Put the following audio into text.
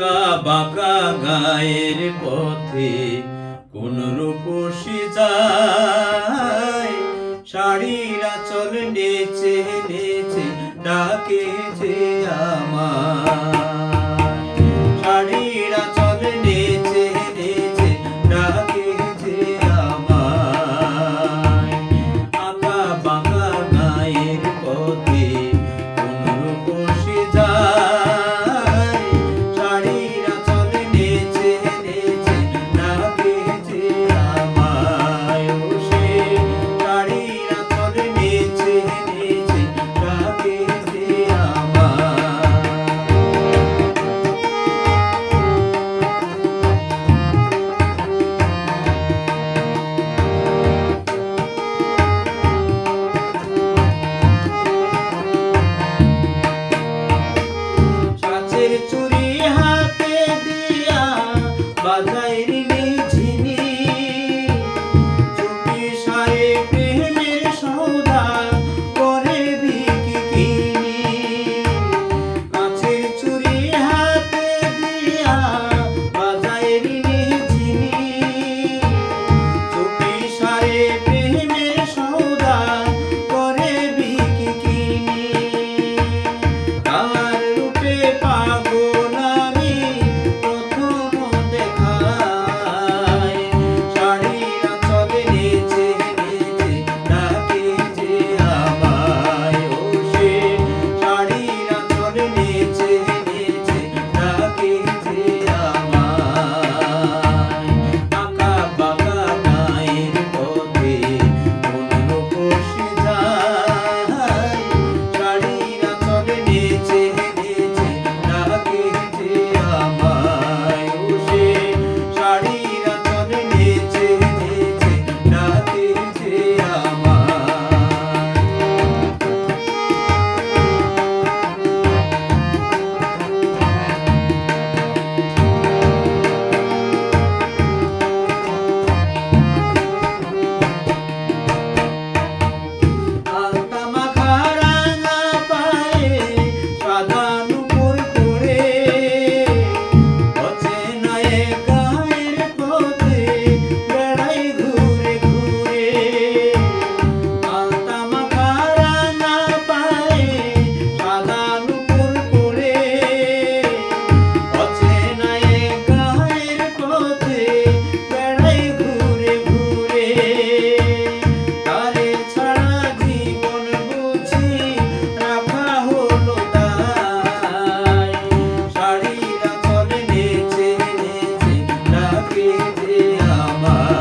বোকা বাঁকা গায়ের পথে কোন রূপসী যায়। শাড়িরা চল নেচে নেচে ডাকেছে আমার। Mama.